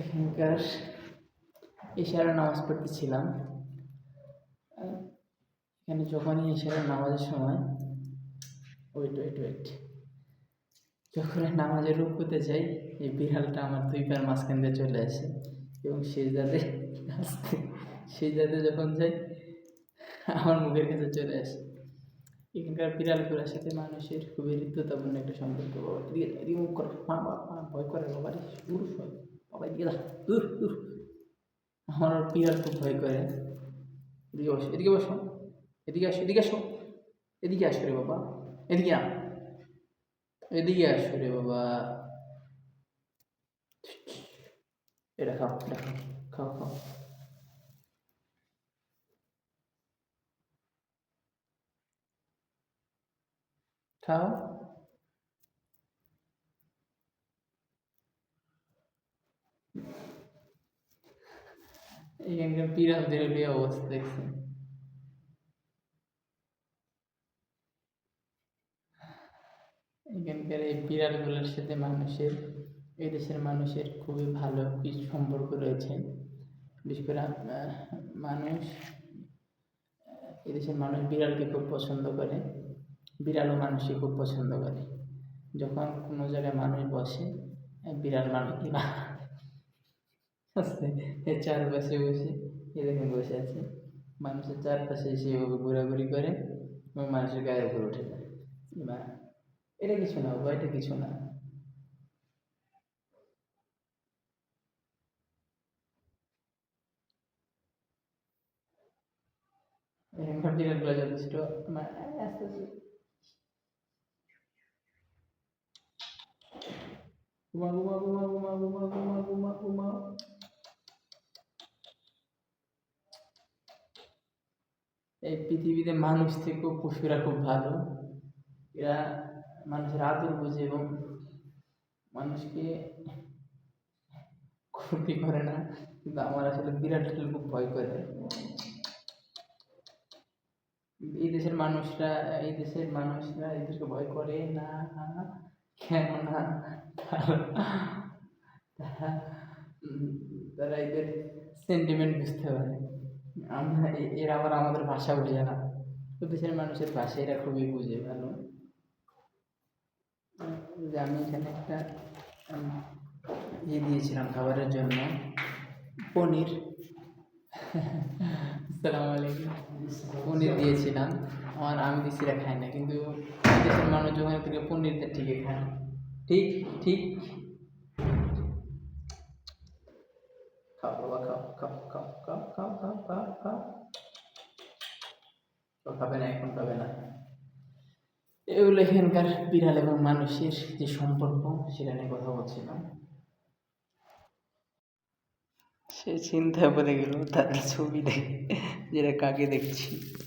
এখানকার ইশারা নামাজ পড়তেছিলাম। এখানে যখনই ইশারা নামাজের সময় ওয়েট ওয়েট ওয়েট যখন নামাজের রুকুতে যাই, এই বিড়ালটা আমার দুই পায়ের মাঝখান দিয়ে চলে আসে এবং যাতে আসতে যাতে যখন যাই, আমার মুখের কাছে চলে আসে। এখানকার বিড়ালগুলোর সাথে মানুষের খুবই হৃদ্যতাপূর্ণ একটা সম্পর্ক। বাবা করো, মা মা ভয় করে বাবা বাবা এদিকে যা দূর দূর আমার ওর বিড়াল খুব ভয় করে এদিকে বসো এদিকে বসো এদিকে আসো এদিকে আসো এদিকে আসো রে বাবা এদিকে আ এদিকে আসো রে বাবা এটা খাও এটা খাও খাও খাও খাও এখানকার ওই অবস্থা দেখছেন? এখানকার এই বিড়ালগুলোর সাথে মানুষের, এই দেশের মানুষের খুবই ভালো কিছু সম্পর্ক রয়েছে। বিশেষ করে মানুষ, এই দেশের মানুষ বিড়ালকে খুব পছন্দ করে, বিড়ালও মানুষকে খুব পছন্দ করে। যখন কোনো জায়গায় মানুষ বসে, বিড়াল মানুষ এর চারপাশে বসে এ দেখুন বসে আছে। মানুষের চারপাশে এভাবে ঘোরাঘুরি করে এবং মানুষের গায়ের উপর উঠে যায় বা এটা কিছু না, বাবা, এটা কিছু না। বিড়ালগুলো যথেষ্ট ঘুমা ঘুমা ঘুমা ঘুমা ঘুমা ঘুমা ঘুমা ঘুমা এই পৃথিবীতে মানুষ থেকেও পশুরা খুব ভালো। এরা মানুষের আদর বোঝে এবং মানুষকে ক্ষতি করে না, কিন্তু আমার আসলে বিরাট খুব ভয় করে। এই দেশের মানুষরা, এই দেশের মানুষরা এদেরকে ভয় করে? না কেন না? তারা এদের সেন্টিমেন্ট বুঝতে পারে। আমরা এরা আবার আমাদের ভাষা বোঝে না। তো দেশের মানুষের ভাষা এরা খুবই বুঝে, ভালো। আমি এখানে একটা ইয়ে দিয়েছিলাম খাবারের জন্য, পনির। আসসালামু আলাইকুম। পনির দিয়েছিলাম। আমার আমি দিছিরা খাই না, কিন্তু দেশের মানুষ যখন থেকে পনির দেয় ঠিকই খায়। ঠিক ঠিক। খাও বাবা খাও খাও খাও খাও খাও খাও খাও খাও তো খাবে না এখন খাবে না এগুলো এখানকার বিড়াল এবং মানুষের যে সম্পর্ক, সেটা নিয়ে কথা বলছিলাম। সে চিন্তা পড়ে গেল, তার ছবি দেখে, যেটা কাকে দেখছি।